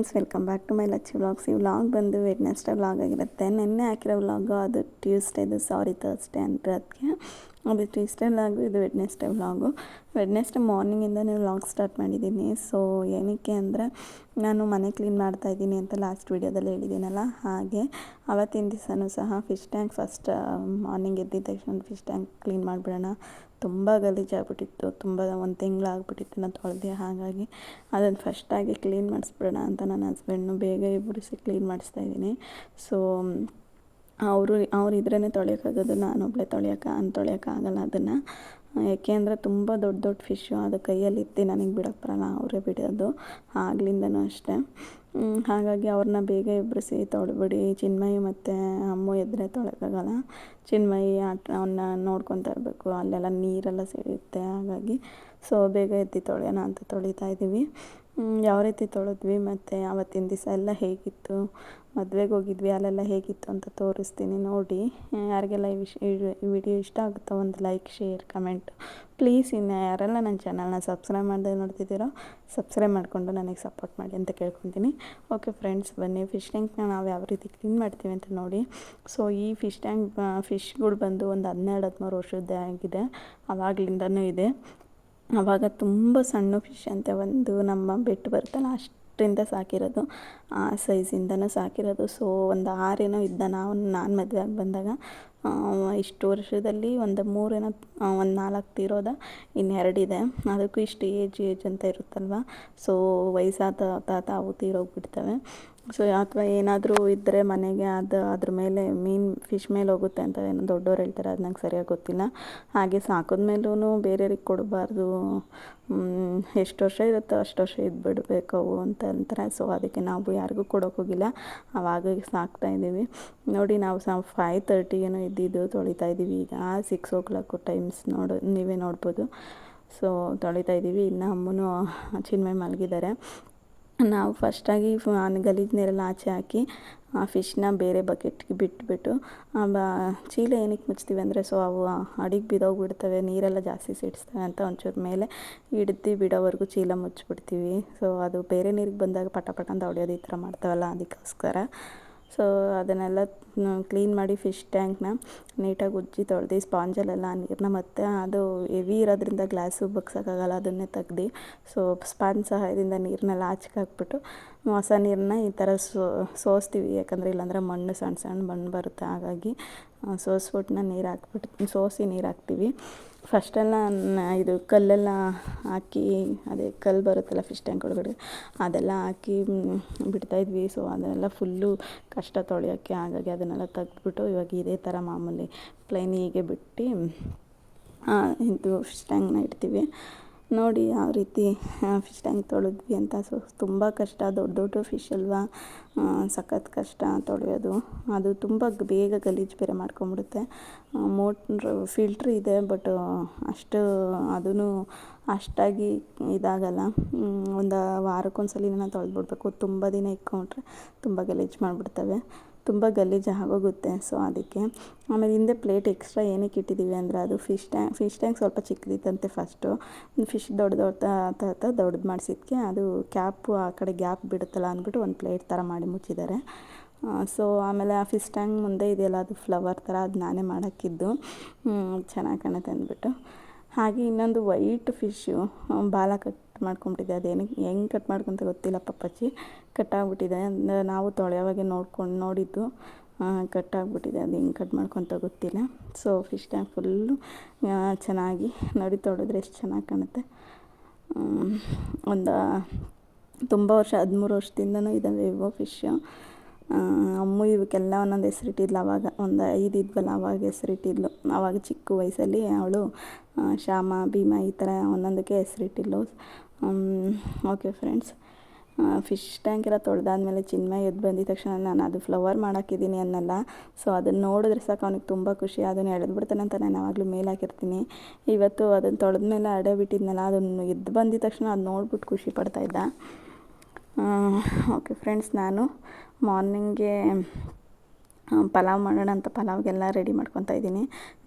Friends welcome back to my Lachchi vlogs ಈ vlog ಬಂದು Wednesday vlog ಆಗಿರುತ್ತೆ. ನಿನ್ನೆ ಹಾಕಿರೋ ವ್ಲಾಗು ಅದು ಟ್ಯೂಸ್ಡೇದು ಸಾರಿ ತರ್ಸ್ಡೇ ಅಂದರೆ ಅದಕ್ಕೆ ಅದು ಟ್ಯೂಸ್ಡೇ ವ್ಲಾಗು ಇದು ವೆಡ್ನೆಸ್ಡೇ ವ್ಲಾಗು ವೆಡ್ನೆಸ್ಡೇ ಮಾರ್ನಿಂಗಿಂದನೇ ವ್ಲಾಗ್ ಸ್ಟಾರ್ಟ್ ಮಾಡಿದ್ದೀನಿ. ಸೊ ಏನಕ್ಕೆ ಅಂದರೆ ನಾನು ಮನೆ ಕ್ಲೀನ್ ಮಾಡ್ತಾ ಇದ್ದೀನಿ ಅಂತ ಲಾಸ್ಟ್ ವೀಡಿಯೋದಲ್ಲಿ ಹೇಳಿದ್ದೀನಲ್ಲ, ಹಾಗೆ ಅವತ್ತಿನ ದಿವಸನೂ ಸಹ ಫಿಶ್ ಟ್ಯಾಂಕ್ ಫಸ್ಟ್ ಮಾರ್ನಿಂಗ್ ಎದ್ದಿದ್ದ ತಕ್ಷಣ ಫಿಶ್ ಟ್ಯಾಂಕ್ ಕ್ಲೀನ್ ಮಾಡಿಬಿಡೋಣ. ತುಂಬ ಗಲೀಜಾಗ್ಬಿಟ್ಟಿತ್ತು ತುಂಬ ಒಂದು ತಿಂಗಳಾಗ್ಬಿಟ್ಟಿತ್ತು ನಾನು ತೊಳೆದೆ ಹಾಗಾಗಿ ಅದನ್ನು ಫಸ್ಟಾಗಿ ಕ್ಲೀನ್ ಮಾಡಿಸ್ಬಿಡೋಣ ಅಂತ ನನ್ನ ಹಸ್ಬೆಂಡ್ನು ಬೇಗ ಇಬ್ಬರಿಸಿ ಕ್ಲೀನ್ ಮಾಡಿಸ್ತಾ ಇದ್ದೀನಿ. ಸೊ ಅವರು, ಅವ್ರು ಇದ್ರೇ ತೊಳೆಯೋಕ್ಕಾಗೋದು ನಾನೊಬ್ಬಳೆ ತೊಳೆಯೋಕೆ ಅನ್ ತೊಳೆಯೋಕ್ಕಾಗಲ್ಲ ಅದನ್ನು. ಯಾಕೆ ಅಂದರೆ ತುಂಬ ದೊಡ್ಡ ದೊಡ್ಡ ಫಿಶ್ಶು ಅದು ಕೈಯಲ್ಲಿ ಇತ್ತು ನನಗೆ ಬಿಡೋಕ್ಕೆ ಬರಲ್ಲ, ಅವರೇ ಬಿಡೋದು ಆಗ್ಲಿಂದನೂ ಅಷ್ಟೇ. ಹಾಗಾಗಿ ಅವ್ರನ್ನ ಬೇಗ ಎಬ್ಬರಿಸಿ ತೊಳೆಬಿಡಿ. ಚಿನ್ಮಯಿ ಮತ್ತು ಅಮ್ಮು ಎದ್ರೆ ತೊಳೆಯೋಕ್ಕಾಗಲ್ಲ ಚಿನ್ಮಯಿ ಆಟ ಅವನ್ನ ನೋಡ್ಕೊತಾ ಇರಬೇಕು, ಅಲ್ಲೆಲ್ಲ ನೀರೆಲ್ಲ ಸಿಡಿಯುತ್ತೆ ಹಾಗಾಗಿ ಸೊ ಬೇಗ ಎದ್ದು ತೊಳೆಯೋಣ ಅಂತ ತೊಳಿತಾ ಇದ್ದೀವಿ ಯಾವ ರೀತಿ ತೊಳೆದ್ವಿ ಮತ್ತು ಆವತ್ತಿನ ದಿವಸ ಎಲ್ಲ ಹೇಗಿತ್ತು? ಮದುವೆಗೆ ಹೋಗಿದ್ವಿ, ಅಲ್ಲೆಲ್ಲ ಹೇಗಿತ್ತು ಅಂತ ತೋರಿಸ್ತೀನಿ ನೋಡಿ. ಯಾರಿಗೆಲ್ಲ ಈ ವಿಷ, ಈ ವಿಡಿಯೋ ಇಷ್ಟ ಆಗುತ್ತೋ ಒಂದು ಲೈಕ್, ಶೇರ್, ಕಮೆಂಟ್. ಪ್ಲೀಸ್ ಇನ್ನು ಯಾರೆಲ್ಲ ನನ್ನ ಚಾನಲ್ನ ಸಬ್ಸ್ಕ್ರೈಬ್ ಮಾಡದೆ ನೋಡ್ತಿದ್ದೀರೋ, ಸಬ್ಸ್ಕ್ರೈಬ್ ಮಾಡಿಕೊಂಡು ನನಗೆ ಸಪೋರ್ಟ್ ಮಾಡಿ ಅಂತ ಕೇಳ್ಕೊತೀನಿ. ಓಕೆ ಫ್ರೆಂಡ್ಸ್, ಬನ್ನಿ. ಫಿಶ್ ಟ್ಯಾಂಕ್ನ ನಾವು ಯಾವ ರೀತಿ ಕ್ಲೀನ್ ಮಾಡ್ತೀವಿ ಅಂತ ನೋಡಿ. ಸೊ, ಈ ಫಿಶ್ ಟ್ಯಾಂಕ್ ಫಿಶ್ಗಳು ಬಂದು ಒಂದು ಹನ್ನೆರಡು ಹದಿಮೂರು ವರ್ಷದ್ದೇ ಆಗಿದೆ. ಅವಾಗ್ಲಿಂದನೂ ಇದೆ. ಆವಾಗ ತುಂಬ ಸಣ್ಣ ಫಿಶ್ ಅಂತೆ ಒಂದು ನಮ್ಮ ಬೆಟ್ಟು ಬರುತ್ತಲ್ಲ, ಅಷ್ಟರಿಂದ ಸಾಕಿರೋದು, ಆ ಸೈಜಿಂದನೂ ಸಾಕಿರೋದು. ಸೊ ಒಂದು ಆರೇನೋ ಇದ್ದ ನಾವು, ನಾನು ಮದುವೆ ಆಗಿ ಬಂದಾಗ ಇಷ್ಟು ವರ್ಷದಲ್ಲಿ ಒಂದು ಮೂರೇನೋ ಒಂದು ನಾಲ್ಕು ತೀರೋದ ಇನ್ನೆರಡಿದೆ ಅದಕ್ಕೂ ಇಷ್ಟು ಏಜ್ ಏಜ್ ಅಂತ ಇರುತ್ತಲ್ವ? ಸೊ ವಯಸ್ಸಾದ ತಾತ, ಅವು ತೀರೋಗ್ಬಿಡ್ತವೆ. ಸೊ ಅಥವಾ ಏನಾದರೂ ಇದ್ದರೆ ಮನೆಗೆ ಅದು ಅದ್ರ ಮೇಲೆ ಮೀನು ಫಿಶ್ ಮೇಲೆ ಹೋಗುತ್ತೆ ಅಂತ ಏನೋ ದೊಡ್ಡವ್ರು ಹೇಳ್ತಾರೆ, ಅದು ನಂಗೆ ಸರಿಯಾಗಿ ಗೊತ್ತಿಲ್ಲ. ಹಾಗೆ ಸಾಕಿದ್ಮೇಲೂ ಬೇರೆಯವ್ರಿಗೆ ಕೊಡಬಾರ್ದು. ಎಷ್ಟು ವರ್ಷ ಇರುತ್ತೋ ಅಷ್ಟು ವರ್ಷ ಇದ್ಬಿಡ್ಬೇಕು ಅವು ಅಂತ ಅಂತಾರೆ. ಸೊ ಅದಕ್ಕೆ ನಾವು ಯಾರಿಗೂ ಕೊಡೋಕ್ಕೋಗಿಲ್ಲ ಅವಾಗ ಸಾಕ್ತಾ ಇದ್ದೀವಿ. ನೋಡಿ, ನಾವು ಸಹ ಫೈವ್ ತರ್ಟಿಗೇನೋ ಇದ್ದಿದ್ದು ತೊಳಿತಾ ಇದ್ದೀವಿ. ಈಗ ಸಿಕ್ಸ್ ಓ ಕ್ಲಾಕು ಟೈಮ್ಸ್ ನೋಡು, ನೀವೇ ನೋಡ್ಬೋದು. ಸೊ ತೊಳಿತಾ ಇದ್ದೀವಿ. ಇನ್ನು ಅಮ್ಮನೂ ಚಿನ್ಮೆ ಮಲಗಿದ್ದಾರೆ. ನಾವು ಫಸ್ಟಾಗಿ ಗಲೀಜು ನೀರೆಲ್ಲ ಆಚೆ ಹಾಕಿ, ಆ ಫಿಶ್ನ ಬೇರೆ ಬಕೆಟ್ಗೆ ಬಿಟ್ಬಿಟ್ಟು ಬ, ಚೀಲ ಏನಕ್ಕೆ ಮುಚ್ತೀವಿ ಅಂದರೆ ಸೊ ಅವು ಅಡಿಗೆ ಬಿದ್ದೋಗ್ಬಿಡ್ತವೆ ನೀರೆಲ್ಲ ಜಾಸ್ತಿ ಸಿಡಿಸ್ತವೆ ಅಂತ ಒಂಚೂರು ಮೇಲೆ ಹಿಡ್ದು ಬಿಡೋವರೆಗೂ ಚೀಲ ಮುಚ್ಚಿಬಿಡ್ತೀವಿ ಸೊ ಅದು ಬೇರೆ ನೀರಿಗೆ ಬಂದಾಗ ಪಟ ಪಟ ಅಂತ ಹೊಡೆಯೋದು ಈ ಥರ ಮಾಡ್ತಾವಲ್ಲ, ಅದಕ್ಕೋಸ್ಕರ. ಸೊ ಅದನ್ನೆಲ್ಲ ಕ್ಲೀನ್ ಮಾಡಿ ಫಿಶ್ ಟ್ಯಾಂಕ್ನ ನೀಟಾಗಿ ಉಜ್ಜಿ ತೊಳ್ದು ಸ್ಪಾಂಜಲ್ಲೆಲ್ಲ ಆ ನೀರನ್ನ ಮತ್ತು ಅದು ಹೆವಿ ಇರೋದ್ರಿಂದ ಗ್ಲಾಸು ಬಗ್ಸೋಕ್ಕಾಗಲ್ಲ ಅದನ್ನೇ ತೆಗ್ದು. ಸೊ ಸ್ಪಾಂಜ್ ಸಹಾಯದಿಂದ ನೀರನ್ನೆಲ್ಲ ಆಚೆಗೆ ಹಾಕ್ಬಿಟ್ಟು ಹೊಸ ನೀರನ್ನ ಈ ಥರ ಸೋಸ್ತೀವಿ. ಯಾಕಂದರೆ ಇಲ್ಲಾಂದರೆ ಮಣ್ಣು ಸಣ್ಣ ಸಣ್ಣ ಮಣ್ಣು ಬರುತ್ತೆ. ಹಾಗಾಗಿ ಆ, ಸೋಸ್ಬಿಟ್ಟು ನೀರು ಹಾಕ್ಬಿಟ್ಟು ಸೋಸಿ ನೀರು ಹಾಕ್ತೀವಿ. ಫಸ್ಟೆಲ್ಲ ಇದು ಕಲ್ಲೆಲ್ಲ ಹಾಕಿ ಅದೇ ಕಲ್ಲು ಬರುತ್ತಲ್ಲ ಫಿಶ್ ಟ್ಯಾಂಕ್ ಒಳಗಡೆ ಅದೆಲ್ಲ ಹಾಕಿ ಬಿಡ್ತಾಯಿದ್ವಿ ಸೊ ಅದೆಲ್ಲ ಫುಲ್ಲು ಕಷ್ಟ ತೊಳೆಯೋಕ್ಕೆ ಹಾಗಾಗಿ ಅದನ್ನೆಲ್ಲ ತೆಗೆದ್ಬಿಟ್ಟು ಇವಾಗ ಇದೇ ಥರ ಮಾಮೂಲಿ ಪ್ಲೈನ್ ಹೀಗೆ ಬಿಟ್ಟು ಇದು ಫಿಶ್ ಟ್ಯಾಂಕ್ನ ಇಡ್ತೀವಿ. ನೋಡಿ ಯಾವ ರೀತಿ ಫಿಶ್ ಟ್ಯಾಂಕ್ ತೊಳೆದ್ವಿ ಅಂತ. ಸೊ ತುಂಬ ಕಷ್ಟ. ದೊಡ್ಡ ದೊಡ್ಡ ಫಿಶ್ ಅಲ್ವಾ? ಸಖತ್ ಕಷ್ಟ ತೊಳೆಯೋದು. ಅದು ತುಂಬ ಬೇಗ ಗಲೀಜು ಬೇರೆ ಮಾಡ್ಕೊಂಬಿಡುತ್ತೆ ಮೋಟ್ರ್ ಫಿಲ್ಟ್ರ್ ಇದೆ ಬಟ್ ಅಷ್ಟು ಅದೂ ಅಷ್ಟಾಗಿ ಇದಾಗಲ್ಲ. ಒಂದು ಒಂದು ವಾರಕ್ಕೊಂದ್ಸಲಿನ ತೊಳೆದ್ಬಿಡ್ಬೇಕು. ತುಂಬ ದಿನ ಇಟ್ಕೊಂಡ್ರೆ ತುಂಬ ಗಲೀಜು ಮಾಡಿಬಿಡ್ತವೆ. ತುಂಬ ಗಲೀಜು ಆಗೋಗುತ್ತೆ. ಸೊ ಅದಕ್ಕೆ ಆಮೇಲೆ ಹಿಂದೆ ಪ್ಲೇಟ್ ಎಕ್ಸ್ಟ್ರಾ ಏನಕ್ಕೆ ಇಟ್ಟಿದ್ದೀವಿ ಅಂದರೆ ಅದು ಫಿಶ್ ಟ್ಯಾಂಕ್ ಫಿಶ್ ಟ್ಯಾಂಕ್ ಸ್ವಲ್ಪ ಚಿಕ್ಕದಿತ್ತಂತೆ ಫಸ್ಟು ಫಿಶ್ ದೊಡ್ಡ ದೊಡ್ಡ ದೊಡ್ಡದು ಮಾಡಿಸಿದ್ಕೆ ಅದು ಕ್ಯಾಪು ಆ ಕಡೆ ಗ್ಯಾಪ್ ಬಿಡುತ್ತಲ್ಲ ಅಂದ್ಬಿಟ್ಟು ಒಂದು ಪ್ಲೇಟ್ ಥರ ಮಾಡಿ ಮುಚ್ಚಿದ್ದಾರೆ. ಸೊ ಆಮೇಲೆ ಆ ಫಿಶ್ ಟ್ಯಾಂಕ್ ಮುಂದೆ ಇದೆಯಲ್ಲ ಅದು ಫ್ಲವರ್ ಥರ ಅದು ನಾನೇ ಮಾಡೋಕ್ಕಿದ್ದು. ಚೆನ್ನಾಗಿ ಕಾಣುತ್ತೆ ಅಂದ್ಬಿಟ್ಟು. ಹಾಗೆ ಇನ್ನೊಂದು ವೈಟ್ ಫಿಶ್ಶು ಬಾಲ ಕಟ್ ಮಾಡ್ಕೊಂಬಿಟ್ಟಿದೆ. ಅದೇನಕ್ಕೆ ಹೆಂಗೆ ಕಟ್ ಮಾಡ್ಕೊಂತ ಗೊತ್ತಿಲ್ಲ ಪಪ್ಪಚ್ಚಿ ಕಟ್ಟಾಗ್ಬಿಟ್ಟಿದೆ ಅಂದರೆ ನಾವು ತೊಳೆಯೋವಾಗೆ ನೋಡ್ಕೊಂಡು, ನೋಡಿದ್ದು ಕಟ್ಟಾಗ್ಬಿಟ್ಟಿದೆ ಅದು ಹೆಂಗೆ ಕಟ್ ಮಾಡ್ಕೊತ ಗೊತ್ತಿಲ್ಲ. ಸೊ ಫಿಶ್ ಟ್ಯಾಂಕ್ ಫುಲ್ಲು ಚೆನ್ನಾಗಿ ನೋಡಿ ತೊಡಿದ್ರೆ ಎಷ್ಟು ಚೆನ್ನಾಗಿ ಕಾಣುತ್ತೆ. ಒಂದು ತುಂಬ ವರ್ಷ, ಹದಿಮೂರು ವರ್ಷದಿಂದನೂ ಇದ್ದಾವೆ ಇವು ಫಿಶ್ಶು ಅಮ್ಮು ಇವಕ್ಕೆಲ್ಲ ಒಂದೊಂದು ಹೆಸರಿಟ್ಟಿದ್ಲು ಅವಾಗ. ಒಂದು ಐದು ಇದ್ವಲ್ಲ, ಅವಾಗ ಹೆಸರಿಟ್ಟಿದ್ಲು. ಅವಾಗ ಚಿಕ್ಕ ವಯಸ್ಸಲ್ಲಿ ಅವಳು ಶ್ಯಾಮ, ಭೀಮ ಈ ಥರ ಒಂದೊಂದಕ್ಕೆ ಹೆಸರಿಟ್ಟಿದ್ಲು. ಓಕೆ ಫ್ರೆಂಡ್ಸ್ ಫಿಶ್ ಟ್ಯಾಂಕ್ ಎಲ್ಲ ತೊಳೆದಾದ್ಮೇಲೆ ಚಿನ್ಮಯ ಎದ್ದು ಬಂದಿದ ತಕ್ಷಣ ನಾನು ಅದು ಫ್ಲವರ್ ಮಾಡಾಕಿದ್ದೀನಿ ಅನ್ನಲ್ಲ. ಸೊ ಅದನ್ನು ನೋಡಿದ್ರೆ ಸಾಕು, ಅವ್ನಿಗೆ ತುಂಬ ಖುಷಿ. ಅದನ್ನು ಎಳೆದ್ಬಿಡ್ತಾನೆ ಅಂತ ನಾನು ಯಾವಾಗಲೂ ಮೇಲೆ ಹಾಕಿರ್ತೀನಿ. ಇವತ್ತು ಅದನ್ನು ತೊಳೆದ್ಮೇಲೆ ಅಡೆ ಬಿಟ್ಟಿದ್ನಲ್ಲ ಅದನ್ನು ಎದ್ದು ಬಂದಿದ ತಕ್ಷಣ ಅದು ನೋಡ್ಬಿಟ್ಟು ಖುಷಿ ಪಡ್ತಾ ಇದ್ದ. ಓಕೆ ಫ್ರೆಂಡ್ಸ್ ನಾನು ಮಾರ್ನಿಂಗೇ ಪಲಾವ್ ಮಾಡೋಣ ಅಂತ ಪಲಾವ್ಗೆಲ್ಲ ರೆಡಿ ಮಾಡ್ಕೊತಾ ಇದ್ದೀನಿ.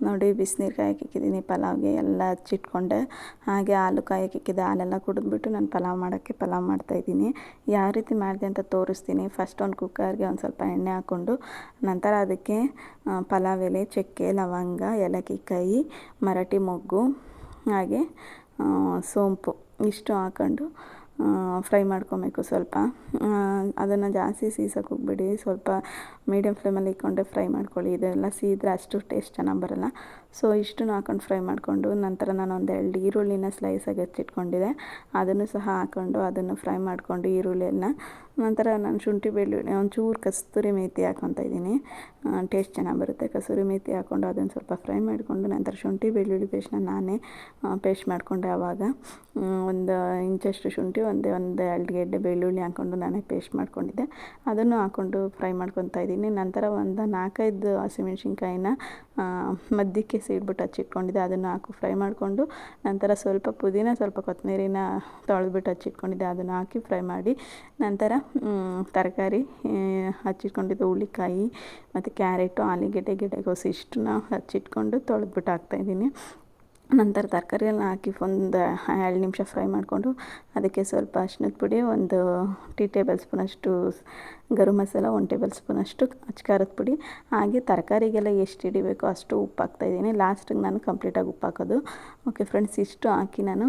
ನೋಡಿ ಬಿಸಿನೀರು ಕಾಯಕ್ಕೆ ಇಕ್ಕಿದ್ದೀನಿ ಪಲಾವ್ಗೆ ಎಲ್ಲ ಹಚ್ಚಿಟ್ಕೊಂಡೆ. ಹಾಗೆ ಹಾಲು ಇಕ್ಕಿದ್ದೆ ಹಾಲೆಲ್ಲ ಕುಡಿದ್ಬಿಟ್ಟು ನಾನು ಪಲಾವ್ ಮಾಡೋಕ್ಕೆ ಪಲಾವ್ ಮಾಡ್ತಾಯಿದ್ದೀನಿ ಯಾವ ರೀತಿ ಮಾಡಿದೆ ಅಂತ ತೋರಿಸ್ತೀನಿ. ಫಸ್ಟ್ ಒಂದು ಕುಕ್ಕರ್ಗೆ ಒಂದು ಸ್ವಲ್ಪ ಎಣ್ಣೆ ಹಾಕ್ಕೊಂಡು, ನಂತರ ಅದಕ್ಕೆ ಪಲಾವ್ ಎಲೆ, ಚಕ್ಕೆ, ಲವಂಗ ಏಲಕ್ಕಿ ಕಾಯಿ ಮರಾಠಿ ಮೊಗ್ಗು, ಹಾಗೆ ಸೋಂಪು ಇಷ್ಟು ಹಾಕೊಂಡು ಫ್ರೈ ಮಾಡ್ಕೊಬೇಕು ಸ್ವಲ್ಪ. ಅದನ್ನು ಜಾಸ್ತಿ ಸೀಸಕ್ಕೆ ಹೋಗ್ಬೇಡಿ. ಸ್ವಲ್ಪ ಮೀಡಿಯಮ್ ಫ್ಲೇಮಲ್ಲಿ ಇಟ್ಕೊಂಡೆ ಫ್ರೈ ಮಾಡ್ಕೊಳ್ಳಿ. ಇದೆಲ್ಲ ಸೀದ್ರೆ ಅಷ್ಟು ಟೇಸ್ಟ್ ಚೆನ್ನಾಗಿ ಬರಲ್ಲ. ಸೊ ಇಷ್ಟನ್ನು ಹಾಕೊಂಡು ಫ್ರೈ ಮಾಡಿಕೊಂಡು ನಂತರ ನಾನು ಒಂದು ಎರಡು ಈರುಳ್ಳಿನ ಸ್ಲೈಸಾಗಿ ಹಚ್ಚಿಟ್ಕೊಂಡಿದ್ದೆ ಅದನ್ನು ಸಹ ಹಾಕ್ಕೊಂಡು ಅದನ್ನು ಫ್ರೈ ಮಾಡಿಕೊಂಡು ಈರುಳ್ಳಿಯನ್ನು ನಂತರ ನಾನು ಶುಂಠಿ ಬೆಳ್ಳುಳ್ಳಿ ಒಂಚೂರು ಕಸ್ತೂರಿ ಮೇಥಿ ಹಾಕ್ಕೊತಾ ಇದ್ದೀನಿ. ಟೇಸ್ಟ್ ಚೆನ್ನಾಗಿ ಬರುತ್ತೆ. ಕಸೂರಿ ಮೇತಿ ಹಾಕ್ಕೊಂಡು ಅದನ್ನು ಸ್ವಲ್ಪ ಫ್ರೈ ಮಾಡಿಕೊಂಡು ನಂತರ ಶುಂಠಿ ಬೆಳ್ಳುಳ್ಳಿ ಪೇಸ್ಟ್ನ ನಾನೇ ಪೇಸ್ಟ್ ಮಾಡಿಕೊಂಡೆ ಆವಾಗ. ಒಂದು ಇಂಚಷ್ಟು ಶುಂಠಿ ಒಂದೇ ಒಂದು ಎರಡು ಗೆಡ್ಡೆ ಬೆಳ್ಳುಳ್ಳಿ ಹಾಕ್ಕೊಂಡು ನಾನೇ ಪೇಸ್ಟ್ ಮಾಡಿಕೊಂಡಿದ್ದೆ. ಅದನ್ನು ಹಾಕ್ಕೊಂಡು ಫ್ರೈ ಮಾಡ್ಕೊತಾ ಇದ್ದೀನಿ. ನಂತರ ಒಂದು ನಾಲ್ಕೈದು ಹಸಿಮೆಣ್ಸಿನ್ಕಾಯಿನ ಆ, ಮಧ್ಯಕ್ಕೆ ಇಟ್ಬಿಟ್ಟು ಹಚ್ಚಿಟ್ಕೊಂಡಿದ್ದೆ ಅದನ್ನು ಹಾಕು ಫ್ರೈ ಮಾಡಿಕೊಂಡು ನಂತರ ಸ್ವಲ್ಪ ಪುದೀನ, ಸ್ವಲ್ಪ ಕೊತ್ತಂಬರಿನ ತೊಳೆದ್ಬಿಟ್ಟು ಹಚ್ಚಿಟ್ಕೊಂಡಿದ್ದೆ ಅದನ್ನು ಹಾಕಿ ಫ್ರೈ ಮಾಡಿ ನಂತರ ತರಕಾರಿ ಹಚ್ಚಿಟ್ಕೊಂಡಿದ್ದೆ ಹುಳಿಕಾಯಿ ಮತ್ತು ಕ್ಯಾರೆಟು, ಆಲೂಗೆಡ್ಡೆ, ಗೆಡ್ಡೆಗೋಸು ಇಷ್ಟನ್ನ ಹಚ್ಚಿಟ್ಕೊಂಡು ತೊಳೆದ್ಬಿಟ್ಟು ಹಾಕ್ತಾಯಿದ್ದೀನಿ ನಂತರ ತರಕಾರಿಯೆಲ್ಲ ಹಾಕಿ ಒಂದು, ಎರಡು ನಿಮಿಷ ಫ್ರೈ ಮಾಡಿಕೊಂಡು ಅದಕ್ಕೆ ಸ್ವಲ್ಪ ಅರ್ಶಿನದ ಪುಡಿ, ಒಂದು ಟೀ ಟೇಬಲ್ ಸ್ಪೂನಷ್ಟು ಗರು ಮಸಾಲ, ಒಂದು ಟೇಬಲ್ ಸ್ಪೂನಷ್ಟು ಅಚ್ಕಾರದ ಪುಡಿ, ಹಾಗೆ ತರಕಾರಿಗೆಲ್ಲ ಎಷ್ಟು ಹಿಡಿಬೇಕೋ ಅಷ್ಟು ಉಪ್ಪು ಹಾಕ್ತಾಯಿದ್ದೀನಿ ಲಾಸ್ಟಿಗೆ ನಾನು ಕಂಪ್ಲೀಟಾಗಿ ಉಪ್ಪು ಹಾಕೋದು. ಓಕೆ ಫ್ರೆಂಡ್ಸ್ ಇಷ್ಟು ಹಾಕಿ ನಾನು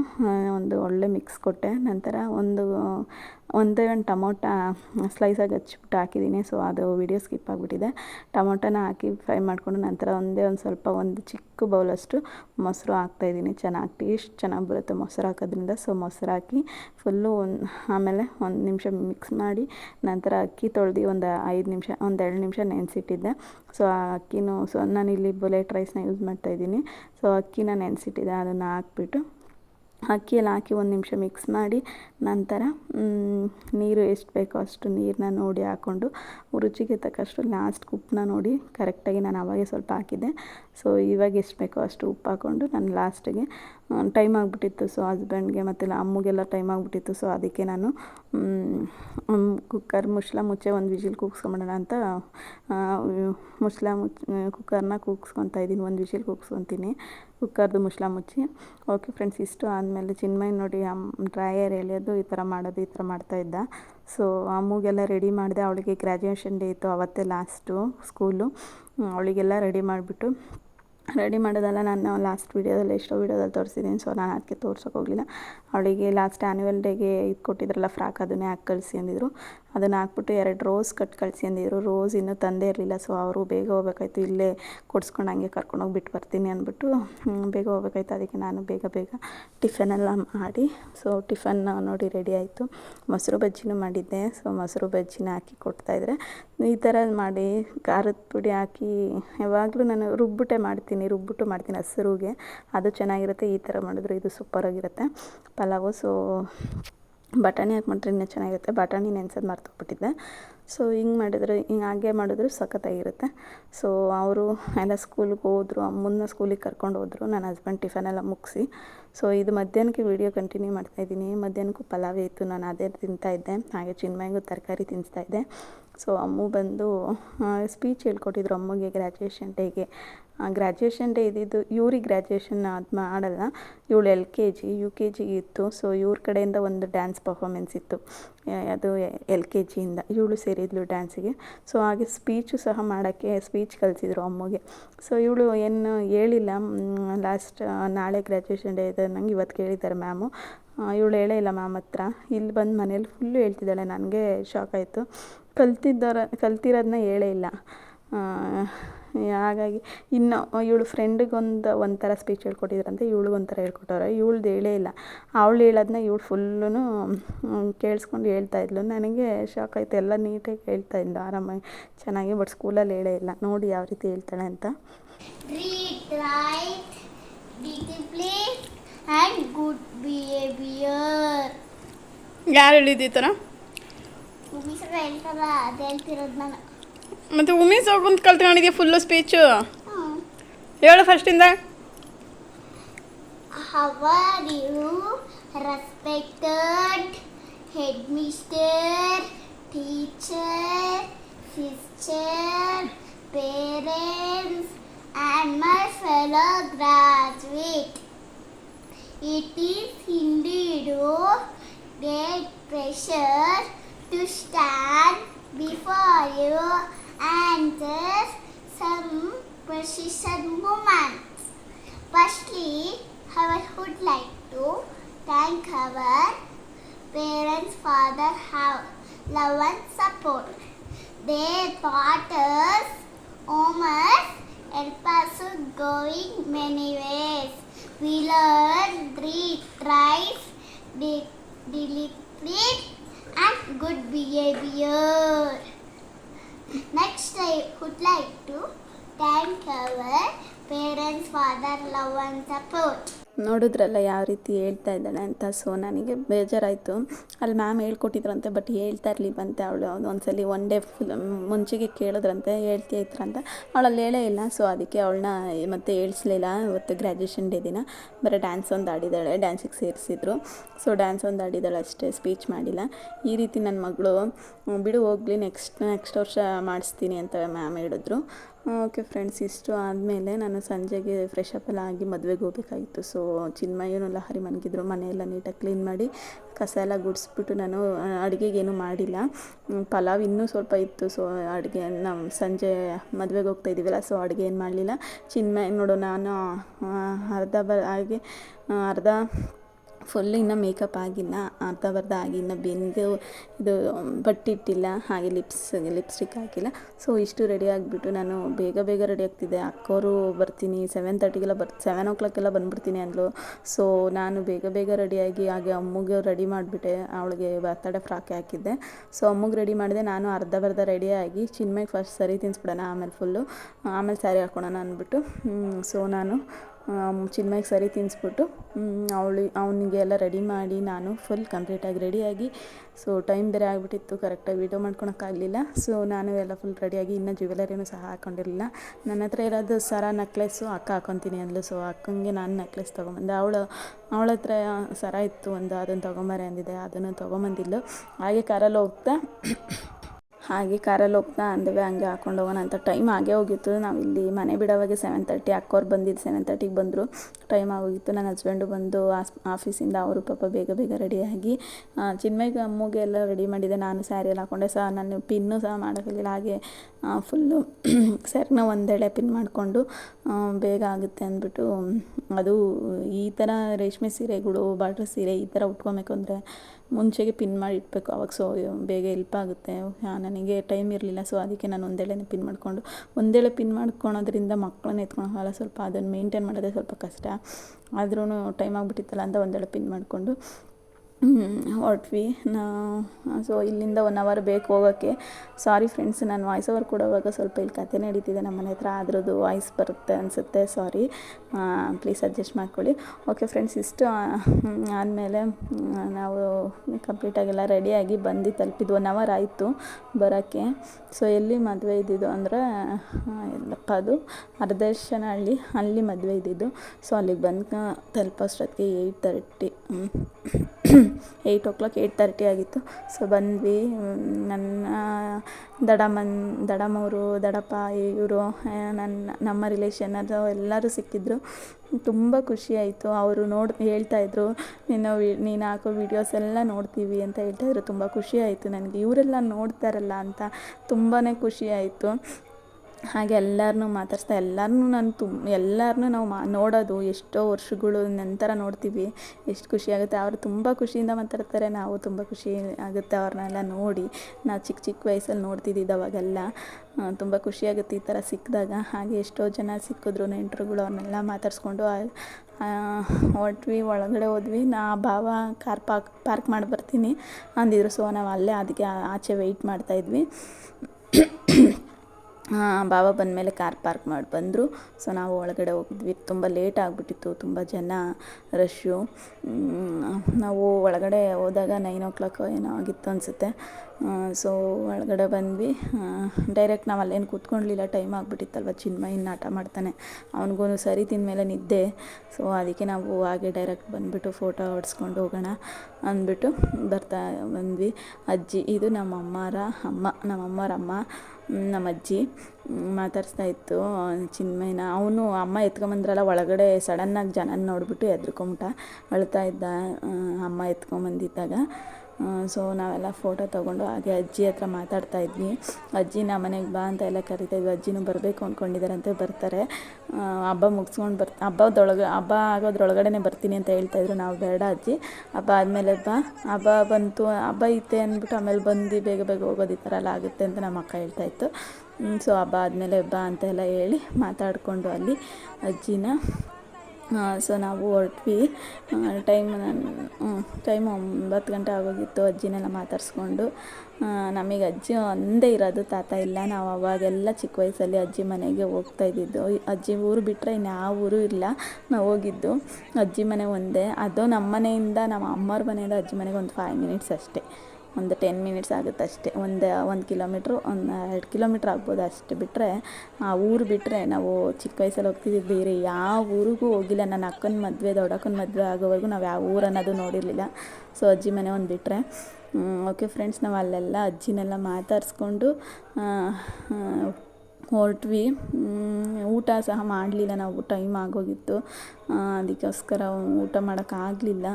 ಒಂದು ಒಳ್ಳೆ ಮಿಕ್ಸ್ ಕೊಟ್ಟೆ. ನಂತರ ಒಂದು, ಒಂದೇ ಒಂದು ಟೊಮೊಟೊ ಸ್ಲೈಸಾಗಿ ಹಚ್ಚಿಬಿಟ್ಟು ಹಾಕಿದ್ದೀನಿ. ಸೊ ಅದು ವಿಡಿಯೋ ಸ್ಕಿಪ್ ಆಗಿಬಿಟ್ಟಿದೆ. ಟೊಮೊಟೊನ ಹಾಕಿ ಫ್ರೈ ಮಾಡಿಕೊಂಡು ನಂತರ ಒಂದೇ ಒಂದು ಸ್ವಲ್ಪ ಒಂದು ಚಿಕ್ಕ ಬೌಲಷ್ಟು ಮೊಸರು ಹಾಕ್ತಾಯಿದ್ದೀನಿ ಚೆನ್ನಾಗಿ ಟೇಸ್ಟ್ ಚೆನ್ನಾಗಿ ಬರುತ್ತೆ ಮೊಸರು ಹಾಕೋದ್ರಿಂದ. ಸೊ ಮೊಸರು ಹಾಕಿ ಫುಲ್ಲು ಒಂದು, ಆಮೇಲೆ ಒಂದು ನಿಮಿಷ ಮಿಕ್ಸ್ ಮಾಡಿ ನಂತರ ಅಕ್ಕಿ ತೊಳೆದು ಒಂದು ಐದು ನಿಮಿಷ, ಒಂದು ಎರಡು ನಿಮಿಷ ನೆನೆಸಿಟ್ಟಿದ್ದೆ. ಸೊ ಆ ಅಕ್ಕಿನೂ ಸೊ ನಾನಿಲ್ಲಿ ಬುಲೆಟ್ ರೈಸ್ನ ಯೂಸ್ ಮಾಡ್ತಾಯಿದ್ದೀನಿ ಸೊ ಅಕ್ಕಿನ ನೆನೆಸಿಟ್ಟಿದ್ದೆ, ಅದನ್ನು ಹಾಕ್ಬಿಟ್ಟು ಅಕ್ಕಿಯಲ್ಲಿ ಹಾಕಿ ಒಂದು ನಿಮಿಷ ಮಿಕ್ಸ್ ಮಾಡಿ ನಂತರ ನೀರು ಎಷ್ಟು ಬೇಕೋ ಅಷ್ಟು ನೀರನ್ನ ನೋಡಿ ಹಾಕ್ಕೊಂಡು ರುಚಿಗೆ ತಕ್ಕಷ್ಟು ಲಾಸ್ಟ್ ಉಪ್ಪನ್ನ ನೋಡಿ ಕರೆಕ್ಟಾಗಿ ನಾನು ಅವಾಗೆ ಸ್ವಲ್ಪ ಹಾಕಿದ್ದೆ. ಸೊ ಇವಾಗ ಎಷ್ಟು ಬೇಕೋ ಅಷ್ಟು ಉಪ್ಪು ಹಾಕ್ಕೊಂಡು ನಾನು ಲಾಸ್ಟಿಗೆ ಟೈಮ್ ಆಗಿಬಿಟ್ಟಿತ್ತು. ಸೊ ಹಸ್ಬೆಂಡ್ಗೆ ಮತ್ತು ಅಮ್ಮಗೆಲ್ಲ ಟೈಮ್ ಆಗಿಬಿಟ್ಟಿತ್ತು. ಸೊ ಅದಕ್ಕೆ ನಾನು ಕುಕ್ಕರ್ ಮುಚ್ಚಲ ಮುಚ್ಚೆ ಒಂದು ವಿಜಿಲ್ ಕೂಗ್ಸ್ಕೊಂಬಿಡೋಣ ಅಂತ ಮುಚ್ಚಲ ಮುಚ್ ಮುಚ್ಚ ಕುಕ್ಕರ್ನ ಕೂಗ್ಸ್ಕೊತಾ ಇದ್ದೀನಿ. ಒಂದು ವಿಜಿಲ್ ಕೂಗ್ಸ್ಕೊತೀನಿ. ಕುಕ್ಕರ್ದು ಮುಚ್ಚಲ ಮುಚ್ಚಿ. ಓಕೆ ಫ್ರೆಂಡ್ಸ್ ಇಷ್ಟು ಆದಮೇಲೆ ಚಿನ್ಮಯ್ ನೋಡಿ ಡ್ರೈಯರ್ ಎಳೆಯೋದು ಈ ಥರ ಮಾಡೋದು, ಈ ಥರ ಮಾಡ್ತಾಯಿದ್ದ ಸೊ ಅಮ್ಮಗೆಲ್ಲ ರೆಡಿ ಮಾಡಿದೆ, ಅವಳಿಗೆ ಗ್ರ್ಯಾಜುಯೇಷನ್ ಡೇ ಇತ್ತು ಅವತ್ತೇ ಲಾಸ್ಟು ಸ್ಕೂಲು ಅವಳಿಗೆಲ್ಲ ರೆಡಿ ಮಾಡಿಬಿಟ್ಟು ರೆಡಿ ಮಾಡೋದಲ್ಲ ನಾನು ಲಾಸ್ಟ್ ವೀಡಿಯೋದಲ್ಲಿ ಎಷ್ಟೋ ವೀಡಿಯೋದಲ್ಲಿ ತೋರಿಸಿದ್ದೀನಿ. ಸೊ ನಾನು ಅದಕ್ಕೆ ತೋರ್ಸೋಕೆ ಹೋಗಲಿಲ್ಲ. ಅವಳಿಗೆ ಲಾಸ್ಟ್ ಆ್ಯನ್ಯುವಲ್ ಡೇಗೆ ಇದು ಕೊಟ್ಟಿದ್ರಲ್ಲ ಫ್ರಾಕ್ ಅದನ್ನೇ ಹಾಕಿ ಕಳಿಸಿ ಅಂದಿದ್ರು. ಅದನ್ನು ಹಾಕ್ಬಿಟ್ಟು ಎರಡು ರೋಸ್ ಕಟ್ ಕಳಿಸಿ ಅಂದಿದ್ರು. ರೋಸ್ ಇನ್ನೂ ತಂದೇ ಇರಲಿಲ್ಲ. ಸೊ ಅವರು ಬೇಗ ಹೋಗ್ಬೇಕಾಯ್ತು. ಇಲ್ಲೇ ಕೊಡ್ಸ್ಕೊಂಡು ಹಂಗೆ ಕರ್ಕೊಂಡೋಗಿ ಬಿಟ್ಟು ಬರ್ತೀನಿ ಅಂದ್ಬಿಟ್ಟು ಬೇಗ ಹೋಗ್ಬೇಕಾಯ್ತು. ಅದಕ್ಕೆ ನಾನು ಬೇಗ ಬೇಗ ಟಿಫನೆಲ್ಲ ಮಾಡಿ ಸೊ ಟಿಫನ್ ನೋಡಿ ರೆಡಿ ಆಯಿತು. ಮೊಸರು ಬಜ್ಜಿನೂ ಮಾಡಿದ್ದೆ. ಸೊ ಮೊಸರು ಬಜ್ಜಿನ ಹಾಕಿ ಕೊಡ್ತಾಯಿದ್ರೆ ಈ ಥರ ಮಾಡಿ ಖಾರದ ಪುಡಿ ಹಾಕಿ, ಯಾವಾಗಲೂ ನಾನು ರುಬ್ಬಿಟ್ಟೆ ಮಾಡ್ತೀನಿ, ರುಬ್ಬಿಟ್ಟು ಮಾಡ್ತೀನಿ ಹಸಿರುಗೆ. ಅದು ಚೆನ್ನಾಗಿರುತ್ತೆ. ಈ ಥರ ಮಾಡಿದ್ರು ಇದು ಸೂಪರಾಗಿರುತ್ತೆ ಪಲಾವು. ಸೊ ಬಟಾಣಿ ಹಾಕಿ ಮಾಡಿದ್ರೆ ಇನ್ನೂ ಚೆನ್ನಾಗಿರುತ್ತೆ. ಬಟಾಣಿ ನೆನ್ಸೋದು ಮರ್ತೋಗ್ಬಿಟ್ಟಿದ್ದೆ ಸೊ ಹಿಂಗೆ ಮಾಡಿದ್ರೆ, ಹಿಂಗೆ ಹಾಗೆ ಮಾಡಿದ್ರು ಸಖತ್ತಾಗಿರುತ್ತೆ. ಸೊ ಅವರು ಎಲ್ಲ ಸ್ಕೂಲ್ಗೆ ಹೋದ್ರು ಅಮ್ಮನ್ನ ಸ್ಕೂಲಿಗೆ ಕರ್ಕೊಂಡು ಹೋದರು, ನನ್ನ ಹಸ್ಬೆಂಡ್ ಟಿಫನ್ ಎಲ್ಲ ಮುಗಿಸಿ. ಸೊ ಇದು ಮಧ್ಯಾಹ್ನಕ್ಕೆ ವೀಡಿಯೋ ಕಂಟಿನ್ಯೂ ಮಾಡ್ತಾಯಿದ್ದೀನಿ ಮಧ್ಯಾಹ್ನಕ್ಕೂ ಪಲಾವೇ ಇತ್ತು. ನಾನು ಅದೇ ತಿಂತಾಯಿದ್ದೆ ಹಾಗೆ ಚಿನ್ಮಯಂಗೂ ತರಕಾರಿ ತಿನ್ನಿಸ್ತಾಯಿದ್ದೆ ಸೊ ಅಮ್ಮು ಬಂದು ಸ್ಪೀಚ್ ಹೇಳ್ಕೊಟ್ಟಿದ್ರು ಅಮ್ಮಗೆ ಗ್ರ್ಯಾಜುಯೇಷನ್ ಡೇಗೆ ಗ್ರ್ಯಾಜುಯೇಷನ್ ಡೇ ಇದ್ದಿದ್ದು ಇವ್ರಿಗೆ ಗ್ರ್ಯಾಜುಯೇಷನ್ ಅದು ಮಾಡಲ್ಲ. ಇವಳು L K G U K G ಇತ್ತು. ಸೊ ಇವ್ರ ಕಡೆಯಿಂದ ಒಂದು ಡ್ಯಾನ್ಸ್ ಪರ್ಫಾಮೆನ್ಸ್ ಇತ್ತು. ಅದು ಎಲ್ ಕೆ ಜಿಯಿಂದ ಇವಳು ಸೇರಿದ್ಲು ಡ್ಯಾನ್ಸಿಗೆ ಸೊ ಹಾಗೆ ಸ್ಪೀಚು ಸಹ ಮಾಡೋಕ್ಕೆ ಸ್ಪೀಚ್ ಕಲಿಸಿದ್ರು ಅಮ್ಮಗೆ. ಸೊ ಇವಳು ಏನು ಹೇಳಿಲ್ಲ. ಲಾಸ್ಟ್ ನಾಳೆ ಗ್ರ್ಯಾಜುಯೇಷನ್ ಡೇ ಇದೆ ನಂಗೆ ಇವತ್ತು ಕೇಳಿದ್ದಾರೆ ಮ್ಯಾಮು ಇವಳು ಹೇಳೇ ಇಲ್ಲ ಮ್ಯಾಮ್ ಹತ್ರ. ಇಲ್ಲಿ ಬಂದು ಮನೇಲಿ ಫುಲ್ಲು ಹೇಳ್ತಿದ್ದಾಳೆ. ನನಗೆ ಶಾಕ್ ಆಯಿತು. ಕಲ್ತಿದ್ದವ್ರ ಕಲ್ತಿರೋದನ್ನ ಹೇಳೇ ಇಲ್ಲ. ಆ, ಹಾಗಾಗಿ ಇನ್ನು ಇವಳು ಫ್ರೆಂಡಿಗೊಂದು ಒಂಥರ ಸ್ಪೀಚ್ ಹೇಳ್ಕೊಟ್ಟಿದ್ರಂತೆ ಇವಳಿಗೆ ಒಂಥರ ಹೇಳ್ಕೊಟ್ಟವ್ರೆ. ಇವಳ್ದು ಹೇಳೇ ಇಲ್ಲ. ಅವಳು ಹೇಳೋದನ್ನ ಇವಳು ಫುಲ್ಲೂ ಕೇಳಿಸ್ಕೊಂಡು ಹೇಳ್ತಾ ಇದ್ಲು. ನನಗೆ ಶಾಕ್ ಆಯಿತು. ಎಲ್ಲ ನೀಟಾಗಿ ಹೇಳ್ತಾ ಇದ್ಲು ಆರಾಮಾಗಿ. ಚೆನ್ನಾಗಿ ಬಟ್ ಸ್ಕೂಲಲ್ಲಿ ಹೇಳೇ ಇಲ್ಲ. ನೋಡಿ ಯಾವ ರೀತಿ ಹೇಳ್ತಾಳೆ ಅಂತ. Read, write, discipline, and good behavior. ಯಾರು ಹೇಳಿದ್ದು ಮತ್ತು ಉಮೇಶ್ ಹೋಗ್ಬಂದು ಕಲ್ತ್ಕೊಂಡಿದ್ಯಾ ಫುಲ್ಲು ಸ್ಪೀಚು ಹ್ಮ್. ಹೇಳು ಫಸ್ಟಿಂದ How are you, respected headmister, teacher, sister, parents, and my fellow graduate. It is indeed a great pleasure to stand before you and answer some precision moments. Firstly, I would like to thank our parents for their love and support. They taught us homework, help us going many ways. We learned write, di- delivery, and good behavior. Next, I would like to thank our parents for their love and support. ನೋಡಿದ್ರಲ್ಲ ಯಾವ ರೀತಿ ಹೇಳ್ತಾ ಇದ್ದಾಳೆ ಅಂತ. So ನನಗೆ ಬೇಜಾರಾಯಿತು. ಅಲ್ಲಿ ma'am ಹೇಳ್ಕೊಟ್ಟಿದ್ರಂತೆ but ಹೇಳ್ತಾ ಇರಲಿಲ್ವಂತೆ ಅವಳು. ಒಂದ್ಸಲಿ ಒನ್ ಡೇ ಫುಲ್ ಮುಂಚೆಗೆ ಕೇಳಿದ್ರಂತೆ ಹೇಳ್ತಾ ಇದ್ರಂತೆ ಅವಳು ಅಲ್ಲಿ ಹೇಳೇ ಇಲ್ಲ. ಸೊ ಅದಕ್ಕೆ ಅವಳನ್ನ ಮತ್ತೆ ಹೇಳಿಸ್ಲಿಲ್ಲ. ಇವತ್ತು ಗ್ರ್ಯಾಜುಯೇಷನ್ ಡೇ ದಿನ. ಬರೀ ಡ್ಯಾನ್ಸ್ ಒಂದು ಆಡಿದ್ದಾಳೆ. ಡ್ಯಾನ್ಸಿಗೆ ಸೇರಿಸಿದ್ರು. ಸೊ ಡ್ಯಾನ್ಸ್ ಒಂದು ಆಡಿದ್ದಾಳೆ ಅಷ್ಟೇ ಸ್ಪೀಚ್ ಮಾಡಿಲ್ಲ. ಈ ರೀತಿ ನನ್ನ ಮಗಳು ಬಿಡು ಹೋಗ್ಲಿ ನೆಕ್ಸ್ಟ್ ನೆಕ್ಸ್ಟ್ ವರ್ಷ ಮಾಡಿಸ್ತೀನಿ ಅಂತ ಮ್ಯಾಮ್ ಹೇಳಿದ್ರು. ಓಕೆ ಫ್ರೆಂಡ್ಸ್ ಇಷ್ಟು ಆದಮೇಲೆ ನಾನು ಸಂಜೆಗೆ ಫ್ರೆಶ್ ಆಗಿ ಮದುವೆಗೆ ಹೋಗ್ಬೇಕಾಗಿತ್ತು. ಸೊ ಚಿನ್ಮಯ್ಯನೂ ಲಹರಿ ಮನಗಿದ್ರು. ಮನೆಯೆಲ್ಲ ನೀಟಾಗಿ ಕ್ಲೀನ್ ಮಾಡಿ ಕಸ ಎಲ್ಲ ಗುಡಿಸ್ಬಿಟ್ಟು ನಾನು ಅಡುಗೆಗೇನು ಮಾಡಿಲ್ಲ. ಪಲಾವ್ ಇನ್ನೂ ಸ್ವಲ್ಪ ಇತ್ತು. ಸೊ ಅಡುಗೆ ನಾವು ಸಂಜೆ ಮದುವೆಗೆ ಹೋಗ್ತಾ ಇದ್ದೀವಲ್ಲ ಸೊ ಅಡುಗೆ ಏನು ಮಾಡಲಿಲ್ಲ. ಚಿನ್ಮಯ್ ನೋಡು, ನಾನು ಅರ್ಧ ಬ, ಹಾಗೆ ಅರ್ಧ ಫುಲ್ ಇನ್ನೂ ಮೇಕಪ್ ಆಗಿಲ್ಲ ಅರ್ಧ ಆಗಿಲ್ಲ ಆಗಿ ಇನ್ನೂ ಬೆಂದು ಇದು ಬಟ್ಟಿಟ್ಟಿಲ್ಲ, ಹಾಗೆ ಲಿಪ್ಸ್ ಲಿಪ್ಸ್ಟಿಕ್ ಹಾಕಿಲ್ಲ. ಸೊ ಇಷ್ಟು ರೆಡಿ ಆಗಿಬಿಟ್ಟು ನಾನು ಬೇಗ ಬೇಗ ರೆಡಿ ಆಗ್ತಿದ್ದೆ. ಅಕ್ಕೋರು ಬರ್ತೀನಿ ಸೆವೆನ್ ತರ್ಟಿಗೆಲ್ಲ ಬರ್ ಸೆವೆನ್ ಓ ಕ್ಲಾಕೆಲ್ಲ ಬಂದ್ಬಿಡ್ತೀನಿ ಅಂದ್ಲು. ಸೊ ನಾನು ಬೇಗ ಬೇಗ ರೆಡಿಯಾಗಿ ಹಾಗೆ ಅಮ್ಮಗೆ ರೆಡಿ ಮಾಡಿಬಿಟ್ಟೆ. ಅವಳಿಗೆ ಬರ್ತಡೇ ಫ್ರಾಕ್ ಹಾಕಿದ್ದೆ. ಸೊ ಅಮ್ಮಗೆ ರೆಡಿ ಮಾಡಿದೆ. ನಾನು ಅರ್ಧ ಬರ್ಧ ರೆಡಿಯಾಗಿ ಚಿನ್ಮಯ್ಗೆ ಫಸ್ಟ್ ಸರಿ ತಿನ್ಸ್ಬಿಡೋಣ, ಆಮೇಲೆ ಫುಲ್ಲು ಆಮೇಲೆ ಸ್ಯಾರಿ ಹಾಕ್ಕೊಳೋಣ ಅಂದ್ಬಿಟ್ಟು ಸೊ ನಾನು ಚಿನ್ಮಯ್ಗೆ ಸರಿ ತಿನ್ನಿಸ್ಬಿಟ್ಟು ಅವಳು ಅವನಿಗೆ ಎಲ್ಲ ರೆಡಿ ಮಾಡಿ ನಾನು ಫುಲ್ ಕಂಪ್ಲೀಟಾಗಿ ರೆಡಿಯಾಗಿ ಸೊ ಟೈಮ್ ಬೇರೆ ಆಗಿಬಿಟ್ಟಿತ್ತು ಕರೆಕ್ಟಾಗಿ ವೀಡಿಯೋ ಮಾಡ್ಕೊಳಕ್ಕಾಗಲಿಲ್ಲ ಸೊ ನಾನು ಎಲ್ಲ ಫುಲ್ ರೆಡಿಯಾಗಿ ಇನ್ನೂ ಜ್ಯುವೆಲರಿನೂ ಸಹ ಹಾಕೊಂಡಿರಲಿಲ್ಲ. ನನ್ನ ಹತ್ರ ಇರೋದು ಸರ ನೆಕ್ಲೆಸ್ಸು ಅಕ್ಕ ಹಾಕೊತೀನಿ ಅಂದ್ಲು ಸೊ ಅಕ್ಕಂಗೆ ನಾನು ನೆಕ್ಲೆಸ್ ತೊಗೊಂಬಂದೆ. ಅವಳು, ಅವಳ ಹತ್ರ ಸರ ಇತ್ತು ಒಂದು, ಅದನ್ನು ತೊಗೊಂಬಾರೆ ಅಂದಿದ್ದೆ, ಅದನ್ನು ತೊಗೊಂಬಂದಿದ್ಲು. ಹಾಗೆ ಕಾರಲ್ಲಿ ಹೋಗ್ತಾ ಹಾಗೆ ಕಾರಲ್ಲಿ ಹೋಗ್ತಾ ಅಂದವೆ ಹಂಗೆ ಹಾಕೊಂಡು ಹೋಗೋಣ ಅಂತ ಟೈಮ್ ಆಗೇ ಹೋಗಿತ್ತು. ನಾವಿಲ್ಲಿ ಮನೆ ಬಿಡೋವಾಗ ಸೆವೆನ್ ತರ್ಟಿ ಅಕ್ಕೋರು ಬಂದಿದ್ದು ಸೆವೆನ್ ತರ್ಟಿಗೆ ಬಂದರು. ಟೈಮ್ ಆಗೋಗಿತ್ತು. ನನ್ನ ಹಸ್ಬೆಂಡು ಬಂದು ಆಸ್, ಆಫೀಸಿಂದ ಅವರು ಪಾಪ ಬೇಗ ಬೇಗ ರೆಡಿಯಾಗಿ ಚಿನ್ಮಯ್ಗೆ ಅಮ್ಮಗೆ ಎಲ್ಲ ರೆಡಿ ಮಾಡಿದೆ. ನಾನು ಸ್ಯಾರಿ ಎಲ್ಲ ಹಾಕೊಂಡೆ. ಸಹ ನಾನು ಪಿನ್ನು ಸಹ ಮಾಡೋಕ್ಕಾಗಲಿಲ್ಲ. ಹಾಗೆ ಫುಲ್ಲು ಸರ್ನ ಒಂದೆಳೆ ಪಿನ್ ಮಾಡಿಕೊಂಡು ಬೇಗ ಆಗುತ್ತೆ ಅಂದ್ಬಿಟ್ಟು, ಅದು ಈ ಥರ ರೇಷ್ಮೆ ಸೀರೆಗಳು, ಬಾರ್ಡ್ರ್ ಸೀರೆ ಈ ಥರ ಉಟ್ಕೊಬೇಕು ಅಂದರೆ ಮುಂಚೆಗೆ ಪಿನ್ ಮಾಡಿ ಇಡಬೇಕು ಅವಾಗ ಸೊ, ಬೇಗ ಹೆಲ್ಪ್ ಆಗುತ್ತೆ. ನನಗೆ ಟೈಮ್ ಇರಲಿಲ್ಲ ಸೊ ಅದಕ್ಕೆ ನಾನು ಒಂದೆಳೆನೇ ಪಿನ್ ಮಾಡಿಕೊಂಡು ಒಂದೆಳೆ ಪಿನ್ ಮಾಡ್ಕೊಳೋದ್ರಿಂದ ಮಕ್ಕಳನ್ನ ಎತ್ಕೊಳಕ್ಕಾಗಲ್ಲ ಸ್ವಲ್ಪ ಅದನ್ನು ಮೇಂಟೈನ್ ಮಾಡೋದೇ ಸ್ವಲ್ಪ ಕಷ್ಟ. ಆದ್ರೂ ಟೈಮ್ ಆಗಿಬಿಟ್ಟಿತ್ತಲ್ಲ ಅಂತ ಒಂದೆಳೆ ಪಿನ್ ಮಾಡಿಕೊಂಡು ಹೊರಟ್ವಿ. ನಾ ಸೊ ಇಲ್ಲಿಂದ ಒನ್ ಅವರ್ ಬೇಕು ಹೋಗೋಕ್ಕೆ ಸಾರಿ ಫ್ರೆಂಡ್ಸ್ ನಾನು ವಾಯ್ಸ್ ಓವರ್ ಕೊಡೋವಾಗ ಸ್ವಲ್ಪ ಇಲ್ಲಿ ಕತೆ ನಡೀತಿದೆ ನಮ್ಮ ಮನೆ ಹತ್ರ ಅದ್ರದ್ದು ವಾಯ್ಸ್ ಬರುತ್ತೆ ಅನಿಸುತ್ತೆ ಸಾರಿ ಪ್ಲೀಸ್ ಅಡ್ಜಸ್ಟ್ ಮಾಡ್ಕೊಳ್ಳಿ. ಓಕೆ ಫ್ರೆಂಡ್ಸ್ ಇಷ್ಟು ಆದಮೇಲೆ ನಾವು ಕಂಪ್ಲೀಟಾಗೆಲ್ಲ ರೆಡಿಯಾಗಿ ಬಂದು ತಲುಪಿದ್ದು ಒನ್ ಅವರ್ ಆಯಿತು ಬರೋಕ್ಕೆ. ಸೊ ಎಲ್ಲಿ ಮದುವೆ ಇದ್ದಿದ್ದು ಅಂದರೆ ಎಲ್ಲಪ್ಪ ಅದು ಅರ್ಧೇಶನಹಳ್ಳಿ ಅಲ್ಲಿ ಮದುವೆ ಇದ್ದಿದ್ದು. ಸೊ ಅಲ್ಲಿಗೆ ಬಂದು ತಲುಪೋಷ್ಟೊತ್ತಿಗೆ eight thirty eight o'clock, eight thirty ಆಗಿತ್ತು. ಸೊ ಬಂದ್ವಿ. ನನ್ನ ದಡಮನ್ ದಡಮ್ಮವರು ದಡಪ್ಪ, ಇವರು ನನ್ನ, ನಮ್ಮ ರಿಲೇಷನ್ ಅದು ಎಲ್ಲರೂ ಸಿಕ್ಕಿದ್ರು. ತುಂಬ ಖುಷಿ ಆಯಿತು. ಅವರು ನೋಡಿ ಹೇಳ್ತಾಯಿದ್ರು ನಿನ್ನ ವಿ, ನೀನು ಹಾಕೋ ವೀಡಿಯೋಸ್ ಎಲ್ಲ ನೋಡ್ತೀವಿ ಅಂತ ಹೇಳ್ತಾಯಿದ್ರು ತುಂಬ ಖುಷಿ ಆಯಿತು ನನಗೆ. ಇವರೆಲ್ಲ ನೋಡ್ತಾರಲ್ಲ ಅಂತ ತುಂಬಾ ಖುಷಿ ಆಯಿತು. ಹಾಗೆ ಎಲ್ಲರನ್ನೂ ಮಾತಾಡಿಸ್ತಾ ಎಲ್ಲರನ್ನೂ ನಾನು ತುಂಬ ಎಲ್ಲರನ್ನೂ ನಾವು ಮಾ, ನೋಡೋದು, ಎಷ್ಟೋ ವರ್ಷಗಳು ನಂತರ ನೋಡ್ತೀವಿ, ಎಷ್ಟು ಖುಷಿ ಆಗುತ್ತೆ. ಅವರು ತುಂಬ ಖುಷಿಯಿಂದ ಮಾತಾಡ್ತಾರೆ, ನಾವು ತುಂಬ ಖುಷಿ ಆಗುತ್ತೆ ಅವ್ರನ್ನೆಲ್ಲ ನೋಡಿ. ನಾವು ಚಿಕ್ಕ ಚಿಕ್ಕ ವಯಸ್ಸಲ್ಲಿ ನೋಡ್ತಿದ್ದಿದ್ದು ಅವಾಗೆಲ್ಲ. ತುಂಬ ಖುಷಿಯಾಗುತ್ತೆ ಈ ಥರ ಸಿಕ್ಕಿದಾಗ. ಹಾಗೆ ಎಷ್ಟೋ ಜನ ಸಿಕ್ಕಿದ್ರು, ನೆಂಟರುಗಳು ಅವ್ರನ್ನೆಲ್ಲ ಮಾತಾಡಿಸ್ಕೊಂಡು ಹೊಟ್ವಿ, ಒಳಗಡೆ ಹೋದ್ವಿ. ನಾ ಭಾವ ಕಾರ್ ಪಾರ್ಕ್ ಪಾರ್ಕ್ ಮಾಡಿ ಬರ್ತೀನಿ ಅಂದಿದ್ರು. ಸೊ ನಾವು ಅಲ್ಲೇ ಅದಕ್ಕೆ ಆಚೆ ವೆಯ್ಟ್ ಮಾಡ್ತಾಯಿದ್ವಿ ಬಾಬಾ ಬಂದಮೇಲೆ ಕಾರ್ ಪಾರ್ಕ್ ಮಾಡಿ ಬಂದರು. ಸೊ ನಾವು ಒಳಗಡೆ ಹೋಗಿದ್ವಿ. ತುಂಬ ಲೇಟ್ ಆಗಿಬಿಟ್ಟಿತ್ತು. ತುಂಬ ಜನ ರಶ್ಶು ನಾವು ಒಳಗಡೆ ಹೋದಾಗ ನೈನ್ ಓ ಕ್ಲಾಕ್ ಏನೋ ಆಗಿತ್ತು ಅನಿಸುತ್ತೆ. ಸೊ ಒಳಗಡೆ ಬಂದ್ವಿ. ಡೈರೆಕ್ಟ್ ನಾವು ಅಲ್ಲೇನು ಕೂತ್ಕೊಳ್ಳಿಲ್ಲ ಟೈಮ್ ಆಗಿಬಿಟ್ಟಿತ್ತಲ್ವ ಚಿನ್ಮಯನ ಆಟ ಮಾಡ್ತಾನೆ. ಅವನಿಗೂ ಸರಿ ತಿಂದಮೇಲೆ ನಿದ್ದೆ. ಸೊ ಅದಕ್ಕೆ ನಾವು ಹಾಗೆ ಡೈರೆಕ್ಟ್ ಬಂದುಬಿಟ್ಟು ಫೋಟೋ ಹೊಡ್ಸ್ಕೊಂಡು ಹೋಗೋಣ ಅಂದ್ಬಿಟ್ಟು ಬರ್ತಾ ಬಂದ್ವಿ. ಅಜ್ಜಿ, ಇದು ನಮ್ಮ ಅಮ್ಮರ ಅಮ್ಮ ನಮ್ಮ ಅಮ್ಮರ ಅಮ್ಮ ನಮ್ಮ ಅಜ್ಜಿ ಮಾತಾಡಿಸ್ತಾ ಇತ್ತು, ಚಿನ್ಮಯನ. ಅವನು ಅಮ್ಮ ಎತ್ಕೊಂಬಂದ್ರಲ್ಲ, ಒಳಗಡೆ ಸಡನ್ನಾಗಿ ಜನನ ನೋಡಿಬಿಟ್ಟು ಎದ್ರುಕೊಂಬಿಟ್ಟ, ಅಳ್ತಾ ಇದ್ದ ಅಮ್ಮ ಎತ್ಕೊಂಬಂದಿದ್ದಾಗ. ಸೊ ನಾವೆಲ್ಲ ಫೋಟೋ ತೊಗೊಂಡು ಹಾಗೆ ಅಜ್ಜಿ ಹತ್ರ ಮಾತಾಡ್ತಾ ಇದ್ವಿ. ಅಜ್ಜಿ ನಮ್ಮ ಮನೆಗೆ ಬಾ ಅಂತ ಎಲ್ಲ ಕರಿತಾ ಇದ್ವಿ. ಅಜ್ಜಿನೂ ಬರಬೇಕು ಅಂದ್ಕೊಂಡಿದ್ದಾರಂತೆ ಬರ್ತಾರೆ. ಹಬ್ಬ ಮುಗಿಸ್ಕೊಂಡು ಬರ್, ಹಬ್ಬದೊಳಗೆ, ಹಬ್ಬ ಆಗೋದ್ರೊಳಗಡೆ ಬರ್ತೀನಿ ಅಂತ ಹೇಳ್ತಾಯಿದ್ರು ನಾವು ಬೇಡ ಅಜ್ಜಿ, ಹಬ್ಬ ಆದಮೇಲೆ ಬಾ. ಹಬ್ಬ ಬಂತು, ಹಬ್ಬ ಇತ್ತೆ ಅಂದ್ಬಿಟ್ಟು ಆಮೇಲೆ ಬಂದು ಬೇಗ ಬೇಗ ಹೋಗೋದು ಈ ಥರ ಎಲ್ಲ ಆಗುತ್ತೆ ಅಂತ ನಮ್ಮ ಅಕ್ಕ ಹೇಳ್ತಾ ಇತ್ತು. ಸೊ ಹಬ್ಬ ಆದಮೇಲೆ ಬಾ ಅಂತೆಲ್ಲ ಹೇಳಿ ಮಾತಾಡಿಕೊಂಡು ಅಲ್ಲಿ ಅಜ್ಜಿನ ಸೊ ನಾವು ಹೊರಟ್ವಿ. ಟೈಮ್ ಟೈಮ್ ಒಂಬತ್ತು ಗಂಟೆ ಆಗೋಗಿತ್ತು. ಅಜ್ಜಿನೆಲ್ಲ ಮಾತಾಡಿಸ್ಕೊಂಡು. ನಮಗೆ ಅಜ್ಜಿ ಒಂದೇ ಇರೋದು ತಾತ ಇಲ್ಲ. ನಾವು ಅವಾಗೆಲ್ಲ ಚಿಕ್ಕ ವಯಸ್ಸಲ್ಲಿ ಅಜ್ಜಿ ಮನೆಗೆ ಹೋಗ್ತಾ ಇದ್ದಿದ್ದು. ಅಜ್ಜಿ ಊರು ಬಿಟ್ಟರೆ ಇನ್ಯಾವ ಊರು ಇಲ್ಲ. ನಾವು ಹೋಗಿದ್ದು. ಅಜ್ಜಿ ಮನೆ ಒಂದೇ. ಅದು ನಮ್ಮ ಮನೆಯಿಂದ ನಮ್ಮ ಅಮ್ಮವ್ರ ಮನೆಯಿಂದ ಅಜ್ಜಿ ಮನೆಗೆ ಒಂದು ಫೈವ್ ಮಿನಿಟ್ಸ್ ಅಷ್ಟೇ. ಒಂದು ಟೆನ್ ಮಿನಿಟ್ಸ್ ಆಗುತ್ತೆ ಅಷ್ಟೇ ಒಂದು ಒಂದು ಕಿಲೋಮೀಟ್ರು ಒಂದು ಎರಡು ಕಿಲೋಮೀಟ್ರ್ ಆಗ್ಬೋದು ಅಷ್ಟು ಬಿಟ್ಟರೆ ಆ ಊರು ಬಿಟ್ಟರೆ ನಾವು ಚಿಕ್ಕ ವಯಸ್ಸಲ್ಲಿ ಹೋಗ್ತಿದ್ವಿ ಬೇರೆ, ಯಾವ ಊರಿಗೂ ಹೋಗಿಲ್ಲ. ನನ್ನ ಅಕ್ಕನ ಮದುವೆ ದೊಡ್ಡಕ್ಕನ ಮದುವೆ ಆಗೋವರೆಗೂ ನಾವು ಯಾವ ಊರು ಅನ್ನೋದು ನೋಡಿರಲಿಲ್ಲ. ಸೊ ಅಜ್ಜಿ ಮನೆ ಒಂದು ಬಿಟ್ಟರೆ ಓಕೆ ಫ್ರೆಂಡ್ಸ್ ನಾವು ಅಲ್ಲೆಲ್ಲ ಅಜ್ಜಿನೆಲ್ಲ ಮಾತಾಡಿಸ್ಕೊಂಡು ಹೊರಟ್ವಿ. ಊಟ ಸಹ ಮಾಡಲಿಲ್ಲ. ನಾವು ಟೈಮ್ ಆಗೋಗಿತ್ತು. ಅದಕ್ಕೋಸ್ಕರ ಊಟ ಮಾಡೋಕ್ಕಾಗಲಿಲ್ಲ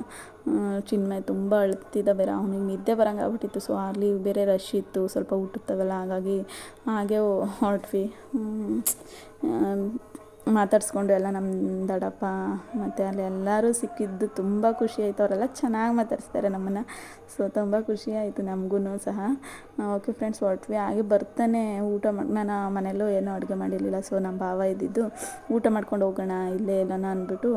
ಚಿನ್ಮಯ ತುಂಬ ಅಳ್ತಿದ್ದ ಬೇರೆ. ಅವ್ನಿಗೆ ನಿದ್ದೆ ಬರೋಂಗೆ ಆಗ್ಬಿಟ್ಟಿತ್ತು. ಸೊ ಅಲ್ಲಿ ಬೇರೆ ರಶ್ ಇತ್ತು. ಸ್ವಲ್ಪ ಹುಟ್ಟುತ್ತವಲ್ಲ ಹಾಗಾಗಿ ಹಾಗೆ ಹೊರಟ್ವಿ. ಮಾತಾಡಿಸ್ಕೊಂಡು ಎಲ್ಲ ನಮ್ಮ ದೊಡ್ಡಪ್ಪ ಮತ್ತು ಅಲ್ಲಿ ಎಲ್ಲರೂ ಸಿಕ್ಕಿದ್ದು ತುಂಬ ಖುಷಿ ಆಯಿತು. ಅವರೆಲ್ಲ ಚೆನ್ನಾಗಿ ಮಾತಾಡಿಸ್ತಾರೆ ನಮ್ಮನ್ನು. ಸೊ ತುಂಬ ಖುಷಿ ಆಯಿತು ನಮಗೂ ಸಹ. ಓಕೆ ಫ್ರೆಂಡ್ಸ್ ಹೊರಟ್ವಿ ಹಾಗೆ ಬರ್ತಾನೆ ಊಟ ಮಾಡಿ ನಾನು ಮನೆಯಲ್ಲೂ ಏನೂ ಅಡುಗೆ ಮಾಡಿರಲಿಲ್ಲ. ಸೊ ನಮ್ಮ ಭಾವ ಇದ್ದಿದ್ದು ಊಟ ಮಾಡ್ಕೊಂಡು ಹೋಗೋಣ, ಇಲ್ಲೇ ಎಲ್ಲನ ಅಂದ್ಬಿಟ್ಟು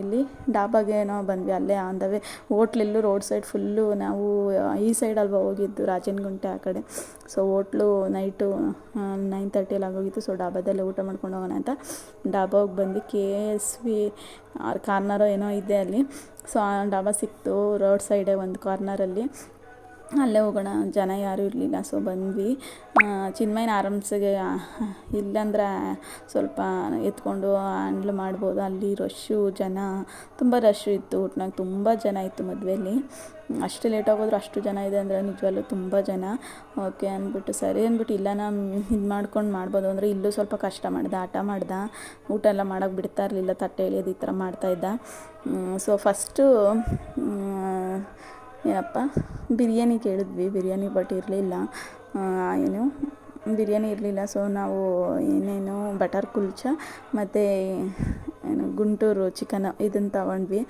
ಇಲ್ಲಿ ಡಾಬಾಗೆ ಏನೋ ಬಂದ್ವಿ. ಅಲ್ಲೇ ಆನ್ ದ ವೇ ಹೋಟ್ಲೆಲ್ಲೂ ರೋಡ್ ಸೈಡ್ ಫುಲ್ಲು ನಾವು, ಈ ಸೈಡ್ ಅಲ್ವಾ ಹೋಗಿದ್ದು, ರಾಜನಗುಂಟೆ ಆ ಕಡೆ. ಸೊ ಹೋಟ್ಲು ನೈಟು ನೈನ್ ತರ್ಟಿಯಲ್ಲಿ ಆಗೋಗಿತ್ತು ಸೊ ಡಾಬಾದಲ್ಲೇ ಊಟ ಮಾಡ್ಕೊಂಡು ಹೋಗೋಣ ಅಂತ ಡಾಬಾಗೆ ಬಂದು ಕೆ ಎಸ್ ವಿ ಕಾರ್ನರೋ ಏನೋ ಇದೆ ಅಲ್ಲಿ. ಸೊ ಆ ಡಾಬಾ ಸಿಕ್ತು ರೋಡ್ ಸೈಡೇ ಒಂದು ಕಾರ್ನರಲ್ಲಿ. ಅಲ್ಲೇ ಹೋಗೋಣ, ಜನ ಯಾರೂ ಇರಲಿಲ್ಲ ಸೊ ಬಂದ್ವಿ. ಚಿನ್ಮಯನ ಇಲ್ಲಂದ್ರೆ ಇಲ್ಲಾಂದ್ರೆ ಸ್ವಲ್ಪ ಎತ್ಕೊಂಡು ಹ್ಯಾಂಡ್ಲ್ ಮಾಡ್ಬೋದು. ಅಲ್ಲಿ ರಶ್ಶು, ಜನ, ತುಂಬ ರಶ್ಶು ಇತ್ತು, ಒಟ್ನಾಗ ತುಂಬ ಜನ ಇತ್ತು ಮದುವೆಯಲ್ಲಿ ಅಷ್ಟು ಲೇಟ್ ಆಗೋದ್ರು ಅಷ್ಟು ಜನ ಇದೆ ಅಂದರೆ ನಿಜವಲ್ಲೂ ತುಂಬ ಜನ. ಓಕೆ ಅಂದ್ಬಿಟ್ಟು, ಸರಿ ಅಂದ್ಬಿಟ್ಟು, ಇಲ್ಲ ನಾ ಇದು ಮಾಡ್ಕೊಂಡು ಮಾಡ್ಬೋದು. ಅಂದರೆ ಇಲ್ಲೂ ಸ್ವಲ್ಪ ಕಷ್ಟ ಮಾಡ್ದೆ, ಆಟ ಮಾಡ್ದೆ. ಊಟ ಎಲ್ಲ ಮಾಡೋಕೆ ಬಿಡ್ತಾ ಇರಲಿಲ್ಲ, ತಟ್ಟೆ ಎಳೆಯೋದು ಈ ಥರ ಮಾಡ್ತಾಯಿದ್ದ ಸೊ ಫಸ್ಟು ಏನಪ್ಪ? ಬಿರಿಯಾನಿ ಕೇಳಿದ್ವಿ. ಬಿರಿಯಾನಿ ಬಟ್ ಇರಲಿಲ್ಲ. ಏನು? ಬಿರಿಯಾನಿ ಇರಲಿಲ್ಲ. ಸೊ ನಾವು ಏನೇನು ಬಟರ್ ಕುಲ್ಚ ಮತ್ತು ಏನು ಗುಂಟೂರು ಚಿಕನ್ ಇದನ್ನು ತಗೊಂಡ್ವಿ.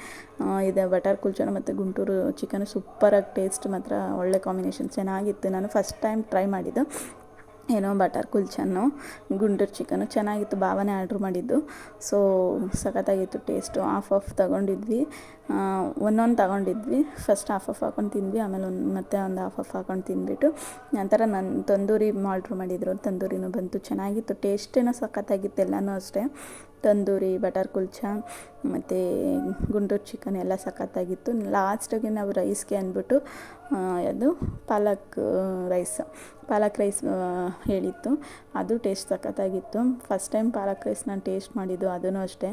ಇದು ಬಟರ್ ಕುಲ್ಚನ ಮತ್ತು ಗುಂಟೂರು ಚಿಕನ್ ಸೂಪರಾಗಿ ಟೇಸ್ಟ್ ಮಾತ್ರ ಒಳ್ಳೆ ಕಾಂಬಿನೇಷನ್ ಚೆನ್ನಾಗಿತ್ತು. ನಾನು ಫಸ್ಟ್ ಟೈಮ್ ಟ್ರೈ ಮಾಡಿದ್ದು. ಏನೋ ಬಟರ್ ಕುಲ್ಚನ್ನು, ಗುಂಡೂರು ಚಿಕನು ಚೆನ್ನಾಗಿತ್ತು, ಭಾವನೆ ಆರ್ಡ್ರ್ ಮಾಡಿದ್ದು. ಸೊ ಸಖತ್ತಾಗಿತ್ತು ಟೇಸ್ಟು ಆಫ್ ಆಫ್ ತಗೊಂಡಿದ್ವಿ. ಒಂದೊಂದು ತಗೊಂಡಿದ್ವಿ. ಫಸ್ಟ್ ಹಾಫ್ ಆಫ್ ಹಾಕೊಂಡು ತಿಂದ್ವಿ, ಆಮೇಲೆ ಒಂದು, ಮತ್ತೆ ಒಂದು ಹಾಫ್ ಆಫ್ ಹಾಕೊಂಡು ತಿಂದ್ಬಿಟ್ಟು, ನಂತರ ನನ್ನ ತಂದೂರಿ ಆರ್ಡ್ರ್ ಮಾಡಿದ್ರು. ತಂದೂರಿನೂ ಬಂತು, ಚೆನ್ನಾಗಿತ್ತು. ಟೇಸ್ಟೇನೋ ಸಖತ್ತಾಗಿತ್ತು, ಎಲ್ಲನೂ ಅಷ್ಟೇ. ತಂದೂರಿ, ಬಟರ್ ಕುಲ್ಚ, ಮತ್ತು ಗುಂಡೂರು ಚಿಕನ್ ಎಲ್ಲ ಸಖತ್ತಾಗಿತ್ತು. ಲಾಸ್ಟಿಗೆ ನಾವು ರೈಸ್ಗೆ ಅಂದ್ಬಿಟ್ಟು ಅದು ಪಾಲಕ್ ರೈಸ್ ಪಾಲಕ್ ರೈಸ್ ಹೇಳಿತ್ತು. ಅದು ಟೇಸ್ಟ್ ಸಖತ್ತಾಗಿತ್ತು. ಫಸ್ಟ್ ಟೈಮ್ ಪಾಲಕ್ ರೈಸ್ ನಾನು ಟೇಸ್ಟ್ ಮಾಡಿದ್ದು ಅದೂ ಅಷ್ಟೇ.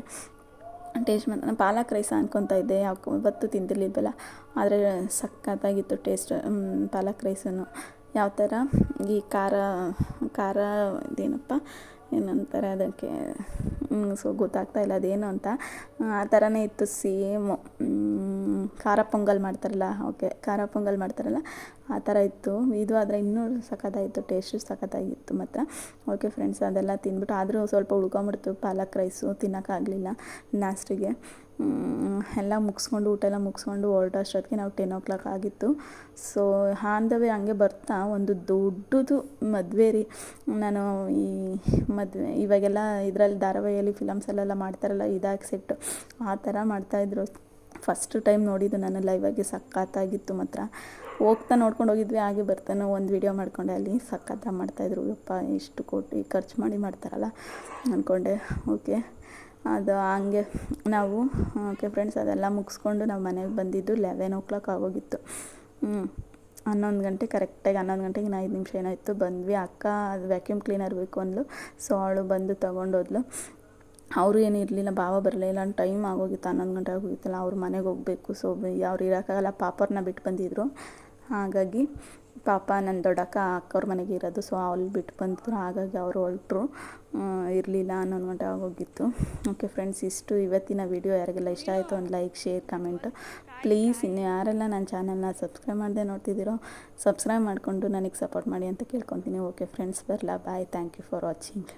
ಟೇಸ್ಟ್ ಮಾಡಿ ನಾನು ಪಾಲಕ್ ರೈಸ್ ಅನ್ಕೊತಾ ಇದ್ದೆ. ಯಾವತ್ತು ತಿಂದಿರ್ಲಿಲ್ವಲ್ಲ, ಆದರೆ ಸಖತ್ತಾಗಿತ್ತು ಟೇಸ್ಟ್ ಪಾಲಕ್ ರೈಸನ್ನು ಯಾವ ಥರ ಈ ಖಾರ ಖಾರ ಇದೇನಪ್ಪ? ಏನಂತಾರೆ ಅದಕ್ಕೆ ಸೊ ಗೊತ್ತಾಗ್ತಾ ಇಲ್ಲ ಅದೇನು ಅಂತ. ಆ ಥರನೇ ಇತ್ತು ಸೇಮು. ಖಾರ ಪೊಂಗಲ್ ಮಾಡ್ತಾರಲ್ಲ, ಓಕೆ, ಖಾರ ಪೊಂಗಲ್ ಮಾಡ್ತಾರಲ್ಲ, ಆ ಥರ ಇತ್ತು. ಇದು ಆದರೆ ಇನ್ನೂ ಸಖತ್ತಾಗಿತ್ತು ಟೇಸ್ಟು ಸಖತ್ತಾಗಿತ್ತು ಮಾತ್ರ. ಓಕೆ ಫ್ರೆಂಡ್ಸ್ ಅದೆಲ್ಲ ತಿಂದ್ಬಿಟ್ಟು ಆದರೂ ಸ್ವಲ್ಪ ಉಳ್ಕೊಂಬಿಡ್ತು, ಪಾಲಕ್ ರೈಸು ತಿನ್ನೋಕ್ಕಾಗಲಿಲ್ಲ ಲಾಸ್ಟಿಗೆ ಎಲ್ಲ ಮುಗಿಸ್ಕೊಂಡು, ಊಟ ಎಲ್ಲ ಮುಗಿಸ್ಕೊಂಡು ಹೊರಟೋಷ್ಟೊತ್ತಿಗೆ ನಾವು ಟೆನ್ ಓ ಕ್ಲಾಕ್ ಆಗಿತ್ತು. ಸೊ ಆನ್ ದ ವೇ ಹಂಗೆ ಬರ್ತಾ ಒಂದು ದೊಡ್ಡದು ಮದುವೆ ರೀ. ನಾನು ಈ ಮದುವೆ, ಇವಾಗೆಲ್ಲ ಇದರಲ್ಲಿ ಧಾರಾವಾಹಿಯಲ್ಲಿ ಫಿಲಮ್ಸಲ್ಲೆಲ್ಲ ಮಾಡ್ತಾರಲ್ಲ, ಇದಾಗಿ ಸೆಟ್ಟು ಆ ಥರ ಮಾಡ್ತಾಯಿದ್ರು ಫಸ್ಟ್ ಟೈಮ್ ನೋಡಿದ್ದು ನಾನು ಲೈವಾಗಿ ಸಖತ್ತಾಗಿತ್ತು ಮಾತ್ರ. ಹೋಗ್ತಾ ನೋಡ್ಕೊಂಡು ಹೋಗಿದ್ವಿ, ಹಾಗೆ ಬರ್ತಾನೆ ಒಂದು ವಿಡಿಯೋ ಮಾಡ್ಕೊಂಡೆ. ಅಲ್ಲಿ ಸಖತ್ತಾಗಿ ಮಾಡ್ತಾಯಿದ್ರು ಯಪ್ಪ, ಇಷ್ಟು ಕೋಟಿ ಖರ್ಚು ಮಾಡಿ ಮಾಡ್ತಾರಲ್ಲ ಅಂದ್ಕೊಂಡೆ ಓಕೆ ಅದು ಹಂಗೆ ನಾವು ಓಕೆ ಫ್ರೆಂಡ್ಸ್ ಅದೆಲ್ಲ ಮುಗಿಸ್ಕೊಂಡು ನಾವು ಮನೆಗೆ ಬಂದಿದ್ದು ಲೆವೆನ್ ಓ ಕ್ಲಾಕ್ ಆಗೋಗಿತ್ತು ಹನ್ನೊಂದು ಗಂಟೆ ಕರೆಕ್ಟಾಗಿ ಹನ್ನೊಂದು ಗಂಟೆಗೆ ಐದು ನಿಮಿಷ ಏನಾಯಿತು ಬಂದ್ವಿ. ಅಕ್ಕ ಅದು ವ್ಯಾಕ್ಯೂಮ್ ಕ್ಲೀನರ್ ಬೇಕು ಅಂದ್ಲು. ಸೊ ಅವಳು ಬಂದು ತೊಗೊಂಡೋದ್ಲು ಅವರು ಏನು ಇರಲಿಲ್ಲ, ಭಾವ ಬರಲಿಲ್ಲ ಟೈಮ್ ಆಗೋಗಿತ್ತು, ಹನ್ನೊಂದು ಗಂಟೆ ಆಗೋಗಿತ್ತಲ್ಲ, ಅವ್ರ ಮನೆಗೆ ಹೋಗಬೇಕು. ಸೊ ಅವ್ರು ಇರೋಕ್ಕಾಗಲ್ಲ, ಪಾಪರ್ನ ಬಿಟ್ಟು ಬಂದಿದ್ರು. ಹಾಗಾಗಿ ಪಾಪ ನನ್ನ ದೊಡ್ಡಕ್ಕ ಅಕ್ಕವ್ರ ಮನೆಗೆ ಇರೋದು ಸೊ ಅಲ್ಲಿ ಬಿಟ್ಟು ಬಂದಿದ್ರು ಹಾಗಾಗಿ ಅವರು ಹೊರಟ್ರು. ಇರಲಿಲ್ಲ ಅನ್ನೋ ಮಟ್ಟ ಆಗೋಗಿತ್ತು. ಓಕೆ ಫ್ರೆಂಡ್ಸ್ ಇಷ್ಟು ಇವತ್ತಿನ ವಿಡಿಯೋ ಯಾರಿಗೆಲ್ಲ ಇಷ್ಟ ಆಯಿತು ಒಂದು ಲೈಕ್ ಶೇರ್ ಕಮೆಂಟು ಪ್ಲೀಸ್ ಇನ್ನು ಯಾರೆಲ್ಲ ನನ್ನ ಚಾನಲ್ನ ಸಬ್ಸ್ಕ್ರೈಬ್ ಮಾಡದೆ ನೋಡ್ತಿದ್ದೀರೋ ಸಬ್ಸ್ಕ್ರೈಬ್ ಮಾಡಿಕೊಂಡು ನನಗೆ ಸಪೋರ್ಟ್ ಮಾಡಿ ಅಂತ ಕೇಳ್ಕೊತೀನಿ. ಓಕೆ ಫ್ರೆಂಡ್ಸ್ ಬರಲ್ಲ bye thank you for watching